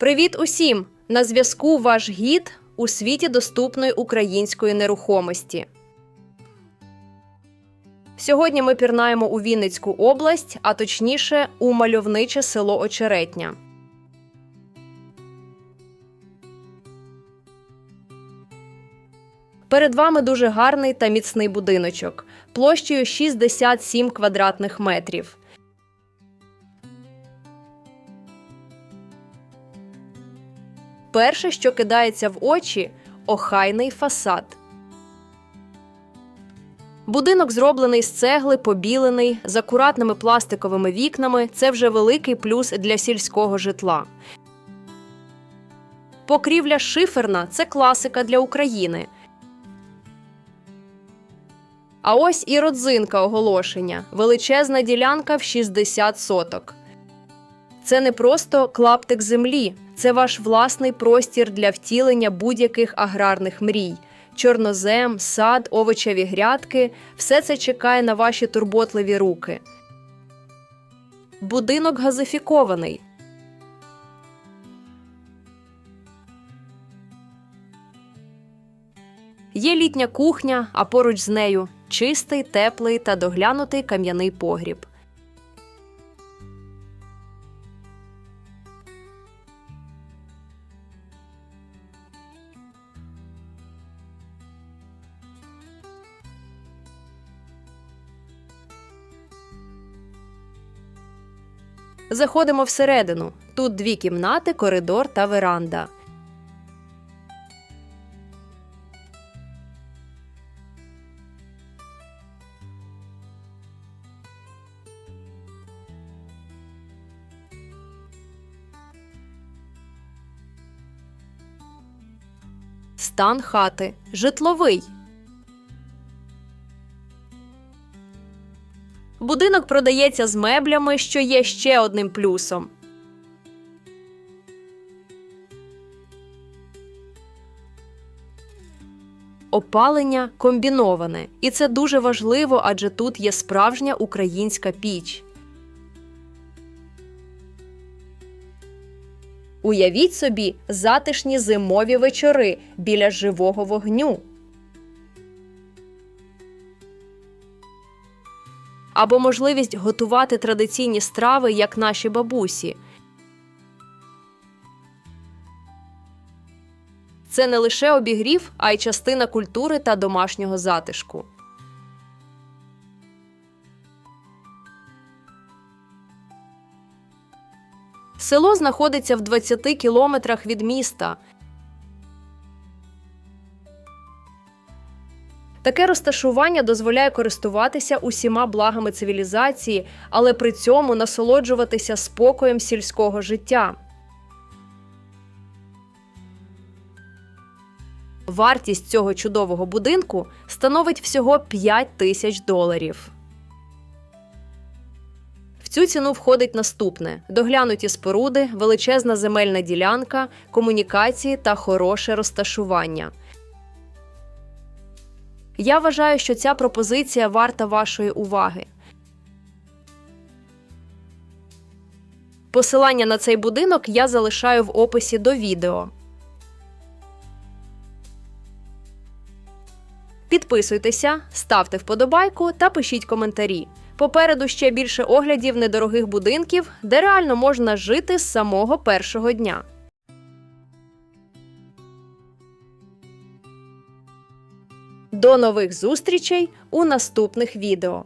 Привіт усім! На зв'язку ваш гід у світі доступної української нерухомості. Сьогодні ми пірнаємо у Вінницьку область, а точніше у мальовниче село Очеретня. Перед вами дуже гарний та міцний будиночок площею 67 квадратних метрів. Перше, що кидається в очі охайний фасад. Будинок зроблений з цегли, побілений, з акуратними пластиковими вікнами. Це вже великий плюс для сільського житла. Покрівля шиферна це класика для України. А ось і родзинка оголошення величезна ділянка в 60 соток. Це не просто клаптик землі, це ваш власний простір для втілення будь-яких аграрних мрій. Чорнозем, сад, овочеві грядки все це чекає на ваші турботливі руки. Будинок газифікований. Є літня кухня, а поруч з нею чистий, теплий та доглянутий кам'яний погріб. Заходимо всередину. Тут дві кімнати, коридор та веранда. Стан хати житловий. Будинок продається з меблями, що є ще одним плюсом. Опалення комбіноване, і це дуже важливо, адже тут є справжня українська піч. Уявіть собі затишні зимові вечори біля живого вогню. Або можливість готувати традиційні страви, як наші бабусі. Це не лише обігрів, а й частина культури та домашнього затишку. Село знаходиться в 20 кілометрах від міста. Таке розташування дозволяє користуватися усіма благами цивілізації, але при цьому насолоджуватися спокоєм сільського життя. Вартість цього чудового будинку становить всього 5 тисяч доларів. В цю ціну входить наступне: доглянуті споруди, величезна земельна ділянка, комунікації та хороше розташування. Я вважаю, що ця пропозиція варта вашої уваги. Посилання на цей будинок я залишаю в описі до відео. Підписуйтеся, ставте вподобайку та пишіть коментарі. Попереду ще більше оглядів недорогих будинків, де реально можна жити з самого першого дня. До нових зустрічей у наступних відео.